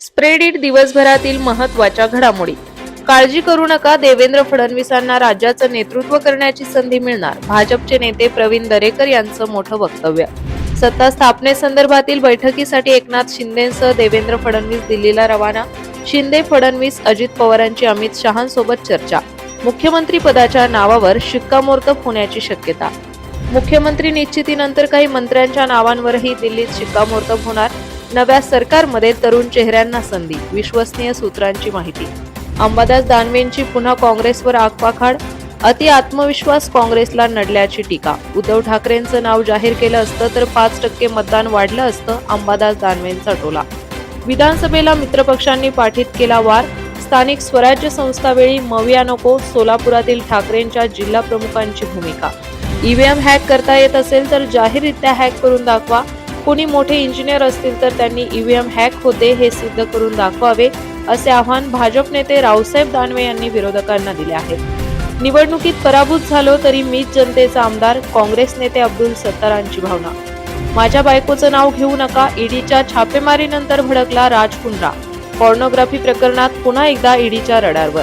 Spread it दिवसभरातील महत्त्वाच्या घडामोडी काळजी करू नका देवेंद्र फडणवीसांना राज्याचं नेतृत्व करण्याची संधी मिळणार भाजपचे नेते प्रवीण दरेकर यांचं मोठं वक्तव्य. सत्ता स्थापनेसंदर्भातील बैठकीसाठी एकनाथ शिंदेसह देवेंद्र फडणवीस दिल्लीला रवाना शिंदे फडणवीस अजित पवारांची अमित शहांसोबत चर्चा. मुख्यमंत्री पदाच्या नावावर शिक्कामोर्तब होण्याची शक्यता. मुख्यमंत्री निश्चितीनंतर काही मंत्र्यांच्या नावांवरही दिल्लीत शिक्कामोर्तब होणार नव्या सरकारमध्ये तरुण चेहऱ्यांना संधी विश्वसनीय सूत्रांची माहिती. अंबादास दानवेंची पुन्हा काँग्रेसवर आगपाखाड अति आत्मविश्वास काँग्रेसला नडल्याची टीका. उद्धव ठाकरेंचं नाव जाहीर केलं असतं तर पाच टक्के मतदान वाढलं असतं अंबादास दानवेंचा टोला. विधानसभेला मित्रपक्षांनी पाठित केला वार. स्थानिक स्वराज्य संस्थावेळी मविया नको सोलापुरातील ठाकरेंच्या जिल्हा प्रमुखांची भूमिका. ईव्हीएम हॅक करता येत असेल तर जाहीररित्या हॅक करून दाखवा. कोणी मोठे इंजिनियर असतील तर त्यांनी ईव्हीएम हॅक होते हे सिद्ध करून दाखवावे असे आव्हान भाजप नेते रावसाहेब दानवे यांनी विरोधकांना दिले आहे. निवडणुकीत पराभूत झालो तरी मीच जनतेचा आमदार काँग्रेस नेते अब्दुल सत्तारांची भावना. माझ्या बायकोचं नाव घेऊ नका ईडीच्या छापेमारीनंतर भडकला राज कुंड्रा पॉर्नोग्राफी प्रकरणात पुन्हा एकदा ईडीच्या रडारवर.